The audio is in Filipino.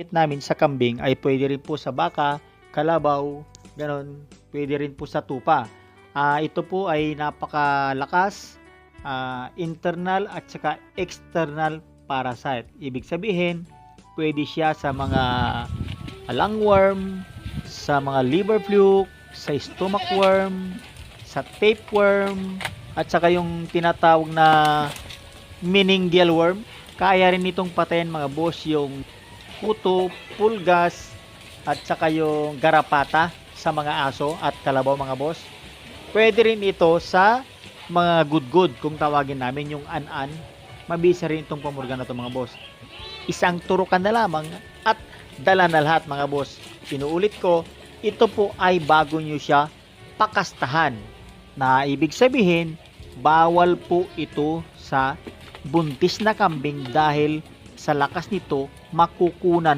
gamit namin sa kambing ay pwede rin po sa baka, kalabaw, ganon, pwede rin po sa tupa. Ah, ito po ay napakalakas, ah, internal at saka external parasite. Ibig sabihin, pwede siya sa mga lungworm, sa mga liver fluke, sa stomach worm, sa tapeworm, at saka yung tinatawag na meningeal worm. Kaya rin itong patayin mga boss yung kuto, pulgas, at saka yung garapata sa mga aso at kalabaw mga boss. Pwede rin ito sa mga good-good kung tawagin namin yung an-an. Mabisa rin itong pamurga na to mga boss. Isang turukan na lamang at dala na lahat mga boss. Inuulit ko, ito po ay bago nyo siya pakastahan. Na ibig sabihin, bawal po ito sa buntis na kambing dahil sa lakas nito makukunan